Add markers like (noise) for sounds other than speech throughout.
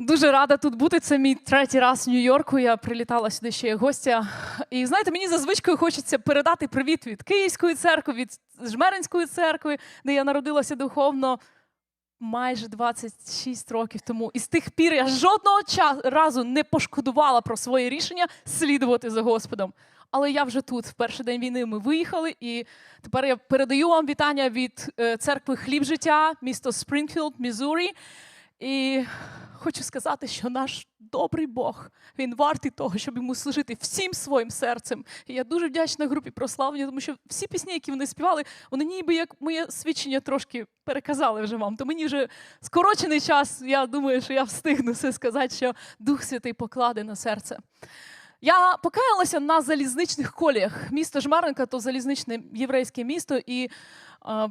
Дуже рада тут бути. Це мій третій раз в Нью-Йорку. Я прилітала сюди ще як гостя. І знаєте, мені за звичкою хочеться передати привіт від Київської церкви, від Жмеринської церкви, де я народилася духовно майже 26 років тому. І з тих пір я жодного разу не пошкодувала про своє рішення слідувати за Господом. Але я вже тут. В перший день війни ми виїхали, і тепер я передаю вам вітання від е, церкви Хліб життя, місто Спрінгфілд, Мізурі. І хочу сказати, що наш добрий Бог він вартий того, щоб йому служити всім своїм серцем. І я дуже вдячна групі прославлення, тому що всі пісні, які вони співали, вони ніби як моє свідчення трошки переказали вже вам. То мені вже скорочений час. Я думаю, що я встигну все сказати, що Дух Святий покладе на серце. Я покаялася на залізничних коліях. Місто Жмеренка то залізничне єврейське місто. І е,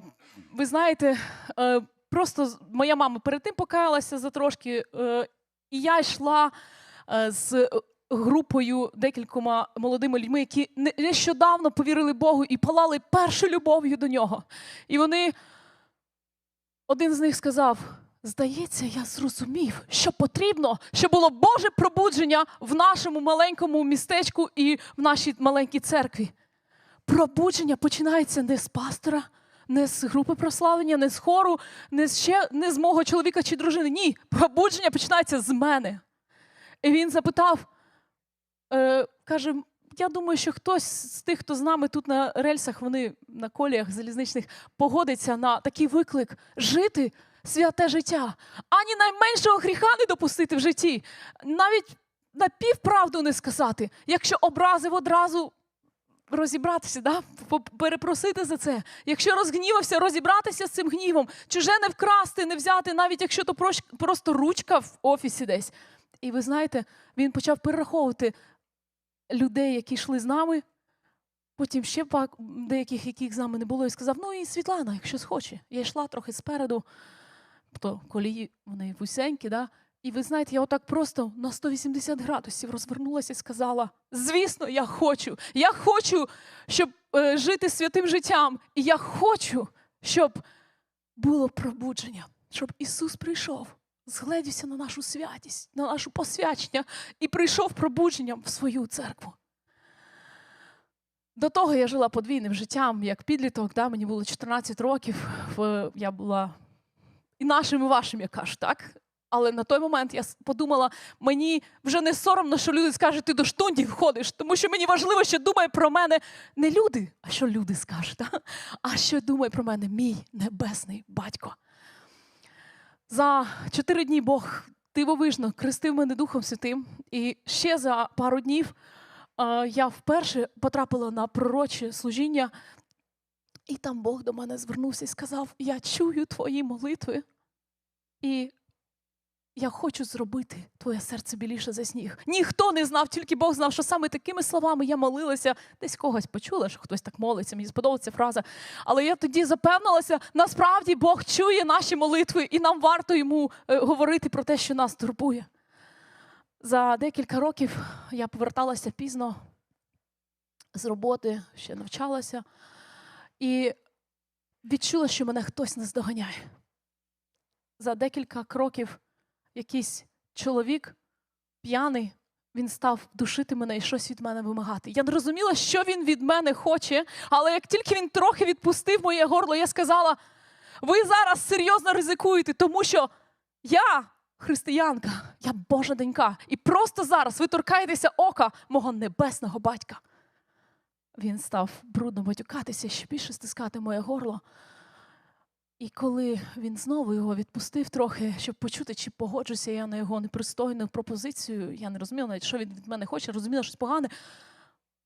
ви знаєте, е, просто моя мама перед тим покаялася за трошки, е, і я йшла е, з е, групою декількома молодими людьми, які нещодавно повірили Богу і палали першою любов'ю до нього. І вони один з них сказав: Здається, я зрозумів, що потрібно, щоб було Боже пробудження в нашому маленькому містечку і в нашій маленькій церкві. Пробудження починається не з пастора, не з групи прославлення, не з хору, не з ще не з мого чоловіка чи дружини. Ні, пробудження починається з мене. І він запитав, е, каже: я думаю, що хтось з тих, хто з нами тут на рельсах, вони на коліях залізничних, погодиться на такий виклик жити святе життя, ані найменшого гріха не допустити в житті, навіть напівправду не сказати. Якщо образив одразу розібратися, да? перепросити за це. Якщо розгнівався, розібратися з цим гнівом, чуже не вкрасти, не взяти, навіть якщо то просто ручка в офісі десь. І ви знаєте, він почав перераховувати людей, які йшли з нами. Потім ще пак деяких, яких з нами не було, і сказав: ну і Світлана, якщо схоче. Я йшла трохи спереду, то колії вони вусенькі, да? І ви знаєте, я отак просто на 180 градусів розвернулася і сказала: звісно, я хочу. Я хочу, щоб е, жити святим життям. І я хочу, щоб було пробудження, щоб Ісус прийшов, згледівся на нашу святість, на нашу посвячення і прийшов пробудженням в свою церкву. До того я жила подвійним життям, як підліток, да, мені було 14 років. Я була і нашим, і вашим, я кажу, так? Але на той момент я подумала, мені вже не соромно, що люди скажуть, ти до штундів ходиш, тому що мені важливо, що думає про мене не люди, а що люди скажуть, а що думає про мене мій небесний батько. За чотири дні Бог дивовижно крестив мене Духом Святим, і ще за пару днів я вперше потрапила на пророче служіння, і там Бог до мене звернувся і сказав: Я чую твої молитви, і я хочу зробити твоє серце біліше за сніг. Ніхто не знав, тільки Бог знав, що саме такими словами я молилася. Десь когось почула, що хтось так молиться. Мені сподобалася фраза. Але я тоді запевнилася, насправді Бог чує наші молитви, і нам варто йому е, говорити про те, що нас турбує. За декілька років я поверталася пізно з роботи, ще навчалася, і відчула, що мене хтось наздоганяє. За декілька кроків якийсь чоловік п'яний, він став душити мене і щось від мене вимагати. Я не розуміла, що він від мене хоче, але як тільки він трохи відпустив моє горло, я сказала: ви зараз серйозно ризикуєте, тому що я християнка, я Божа донька. І просто зараз ви торкаєтеся ока мого небесного батька. Він став брудно матюкатися, ще більше стискати моє горло. І коли він знову його відпустив трохи, щоб почути, чи погоджуся я на його непристойну пропозицію, я не розуміла навіть, що він від мене хоче, розуміла щось погане.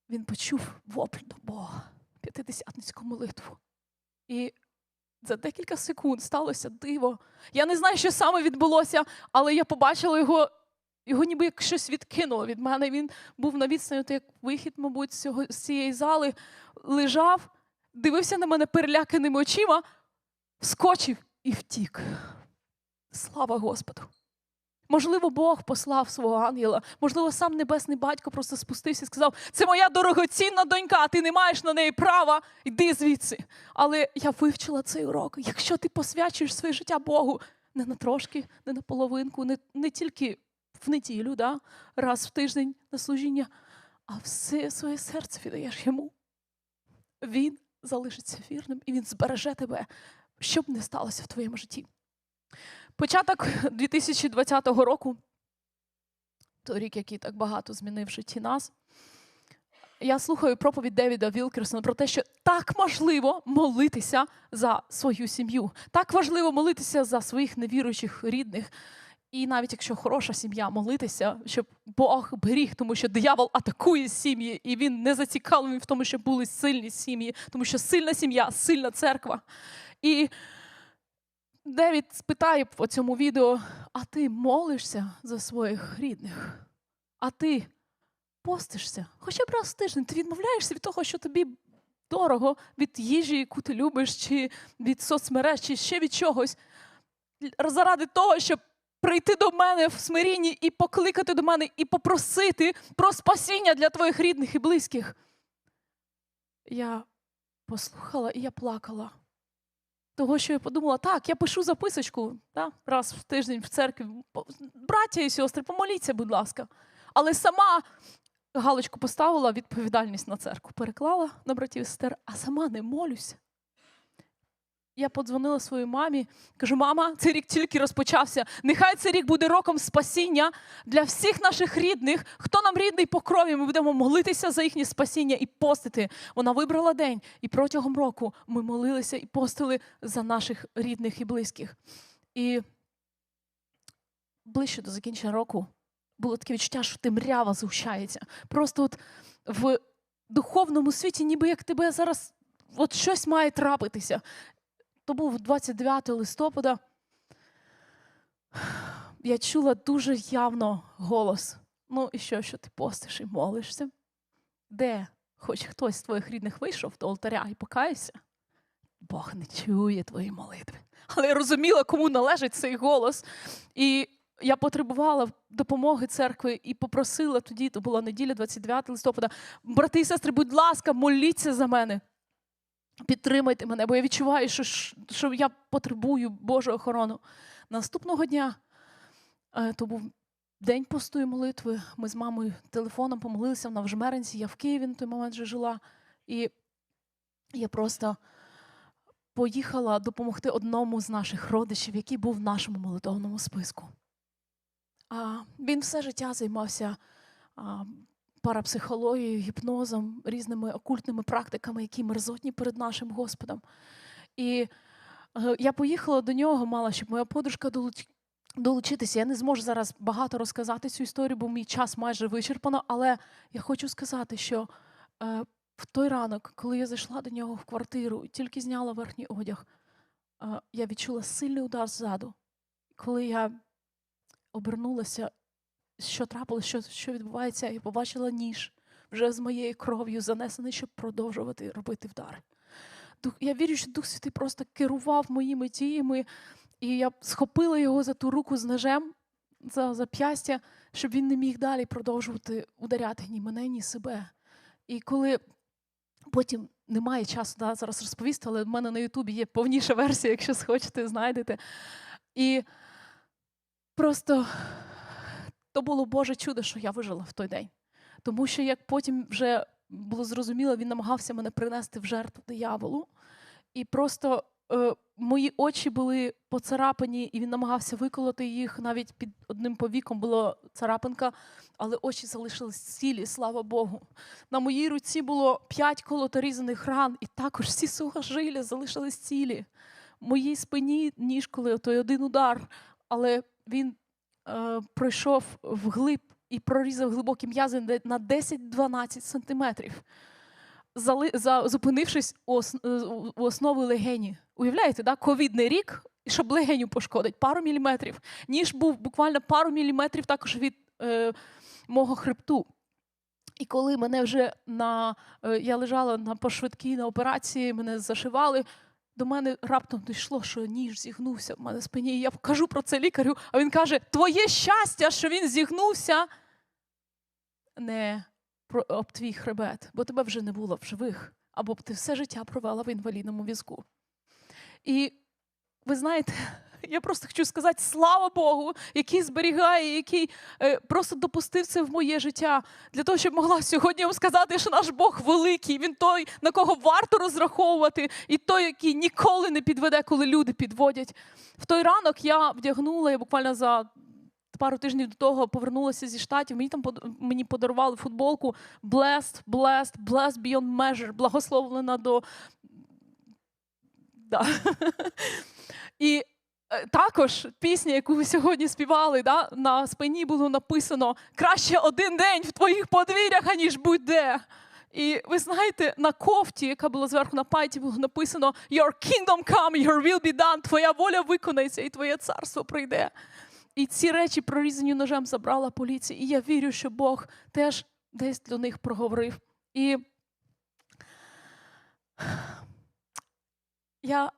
Він почув вопль до Бога, п'ятидесятницьку молитву. І за декілька секунд сталося диво. Я не знаю, що саме відбулося, але я побачила його, його ніби як щось відкинуло від мене. Він був на відстані, як вихід, мабуть, з цієї зали, лежав, дивився на мене переляканими очима, вскочив і втік. Слава Господу! Можливо, Бог послав свого ангела, можливо, сам небесний батько просто спустився і сказав: це моя дорогоцінна донька, ти не маєш на неї права, йди звідси. Але я вивчила цей урок. Якщо ти посвячуєш своє життя Богу, не на трошки, не на половинку, не, не тільки в неділю, да, раз в тиждень на служіння, а все своє серце віддаєш йому. Він залишиться вірним і він збереже тебе, що б не сталося в твоєму житті. Початок (laughs) 2020 року, той рік, який так багато змінив в житті нас. Я слухаю проповідь Девіда Вілкерсона про те, що так важливо молитися за свою сім'ю. Так важливо молитися за своїх невіруючих рідних. І навіть якщо хороша сім'я, молитися, щоб Бог беріг, тому що диявол атакує сім'ї, і він не зацікавлений в тому, щоб були сильні сім'ї, тому що сильна сім'я, сильна церква. І Девід спитає по цьому відео: а ти молишся за своїх рідних? А ти постишся? Хоча б раз в тиждень ти відмовляєшся від того, що тобі дорого, від їжі, яку ти любиш, чи від соцмереж, чи ще від чогось, заради того, щоб прийти до мене в смирінні і покликати до мене і попросити про спасіння для твоїх рідних і близьких. Я послухала і я плакала. Того, що я подумала, так, я пишу записочку да, раз в тиждень в церкві. Браття і сестри, помоліться, будь ласка. Але сама галочку поставила відповідальність на церкву, переклала на братів і сестер, а сама не молюся. Я подзвонила своїй мамі, кажу: мама, цей рік тільки розпочався. Нехай цей рік буде роком спасіння для всіх наших рідних. Хто нам рідний по крові, ми будемо молитися за їхнє спасіння і постити. Вона вибрала день, і протягом року ми молилися і постили за наших рідних і близьких. І ближче до закінчення року було таке відчуття, що темрява згущається. Просто от в духовному світі, ніби як тебе зараз от щось має трапитися. То був 29 листопада. Я чула дуже явно голос. Ну і що, що ти постиш і молишся? Де хоч хтось з твоїх рідних вийшов до алтаря і покаявся? Бог не чує твої молитви. Але я розуміла, кому належить цей голос. І я потребувала допомоги церкви і попросила тоді, то була неділя, 29 листопада. Брати і сестри, будь ласка, моліться за мене. Підтримайте мене, бо я відчуваю, що, що я потребую Божу охорону. Наступного дня е, то був день постої молитви. Ми з мамою телефоном помолилися вона в Жмеринці, я в Києві на той момент вже жила. І я просто поїхала допомогти одному з наших родичів, який був в нашому молитовному списку. А він все життя займався парапсихологією, гіпнозом, різними окультними практиками, які мерзотні перед нашим Господом. І е, я поїхала до нього, мала, щоб моя подружка долучитися. Я не зможу зараз багато розказати цю історію, бо мій час майже вичерпано. Але я хочу сказати, що е, в той ранок, коли я зайшла до нього в квартиру і тільки зняла верхній одяг, е, я відчула сильний удар ззаду. Коли я обернулася, що трапилося, що, що відбувається, я побачила ніж вже з моєю кров'ю занесений, щоб продовжувати робити вдари. Дух, я вірю, що Дух Святий просто керував моїми діями, і я схопила його за ту руку з ножем, за зап'ястя, щоб він не міг далі продовжувати ударяти ні мене, ні себе. І коли потім немає часу да, зараз розповісти, але в мене на Ютубі є повніша версія, якщо схочете, знайдете. І просто то було Боже чудо, що я вижила в той день. Тому що як потім вже було зрозуміло, він намагався мене принести в жертву дияволу. І просто е, мої очі були поцарапані, і він намагався виколоти їх. Навіть під одним повіком була царапинка, але очі залишились цілі, слава Богу. На моїй руці було п'ять колоторізаних ран, і також всі сухожилля залишились цілі. В моїй спині ніж, коли той один удар, але він пройшов вглиб і прорізав глибокі м'язи на 10-12 сантиметрів, зупинившись у, е, основи легені. Уявляєте, да? ковідний рік, щоб легеню пошкодить, пару міліметрів. Ніж був буквально пару міліметрів також від е, мого хребту. І коли мене вже на е, я лежала на пошвидкій на операції, мене зашивали. До мене раптом дійшло, що ніж зігнувся в мене в спині. І я кажу про це лікарю, а він каже: Твоє щастя, що він зігнувся не об твій хребет, бо тебе вже не було в живих, або б ти все життя провела в інвалідному візку. І ви знаєте, я просто хочу сказати слава Богу, який зберігає, який е, просто допустив це в моє життя для того, щоб могла сьогодні вам сказати, що наш Бог великий. Він той, на кого варто розраховувати, і той, який ніколи не підведе, коли люди підводять. В той ранок я вдягнула, я буквально за. Пару тижнів до того повернулася зі штатів. Мені там мені подарували футболку Blessed, Blessed, Blessed Beyond Measure, благословлена до Да. (laughs) І також пісня, яку ви сьогодні співали, да, на спині було написано краще один день в твоїх подвір'ях, аніж будь-де. І ви знаєте, на кофті, яка була зверху на пайті, було написано Your kingdom come, your will be done, твоя воля виконається і твоє царство прийде. І ці речі, прорізані ножем, забрала поліція. І я вірю, що Бог теж десь до них проговорив. І я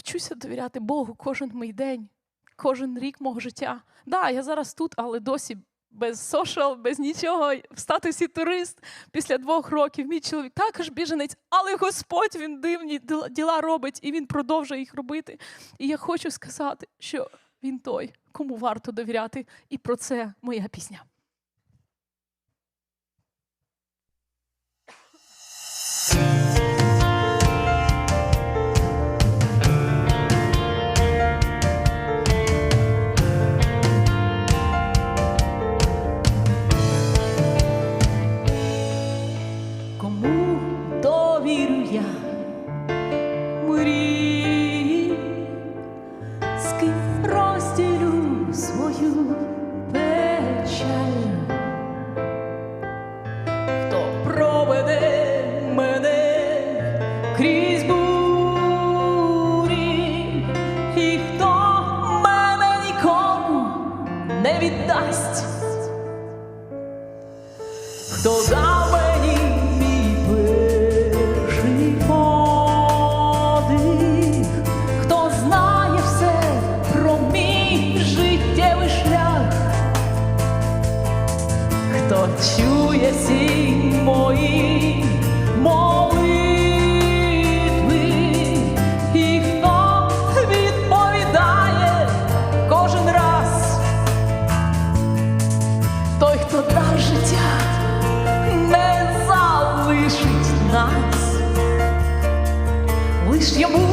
вчуся довіряти Богу кожен мій день, кожен рік мого життя. Да, я зараз тут, але досі без сошал, без нічого, в статусі турист після двох років. Мій чоловік також біженець, але Господь він дивні діла- робить і він продовжує їх робити. І я хочу сказати, що він той, кому варто довіряти, і про це моя пісня. Кому лиш йому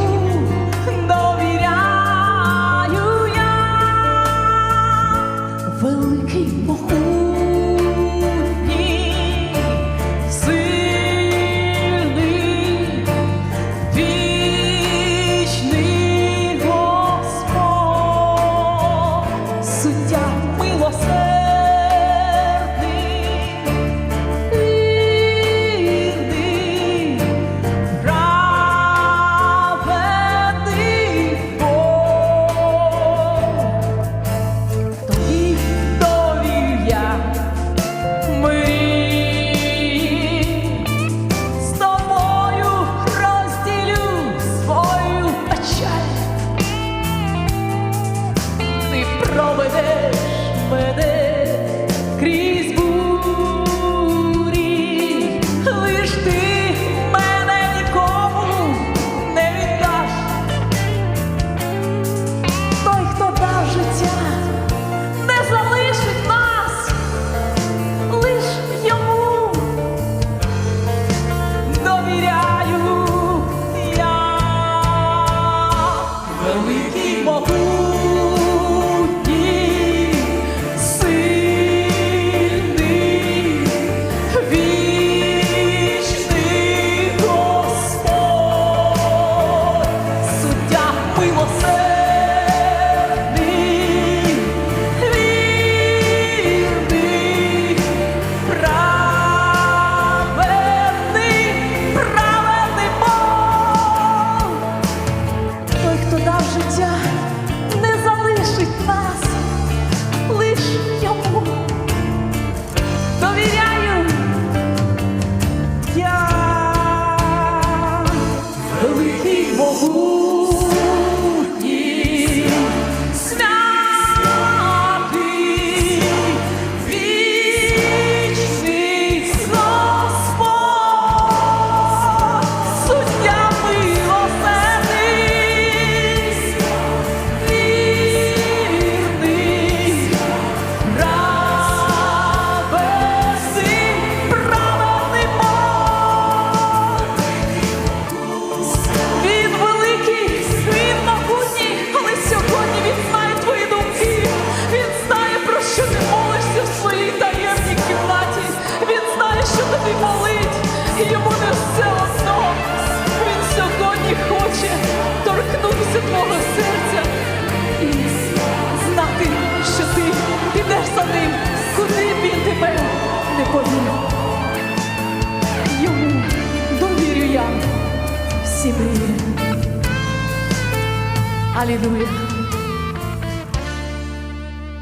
Алілуя.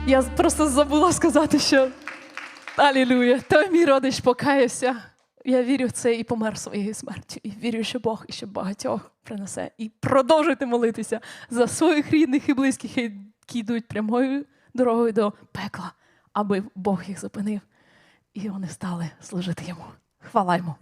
Я просто забула сказати, що Алілуя. Той мій родич покаявся. Я вірю в це і помер своєю смертю. І вірю, що Бог ще багатьох принесе. І продовжуйте молитися за своїх рідних і близьких, які йдуть прямою дорогою до пекла, аби Бог їх зупинив. І вони стали служити йому. Хвала йому.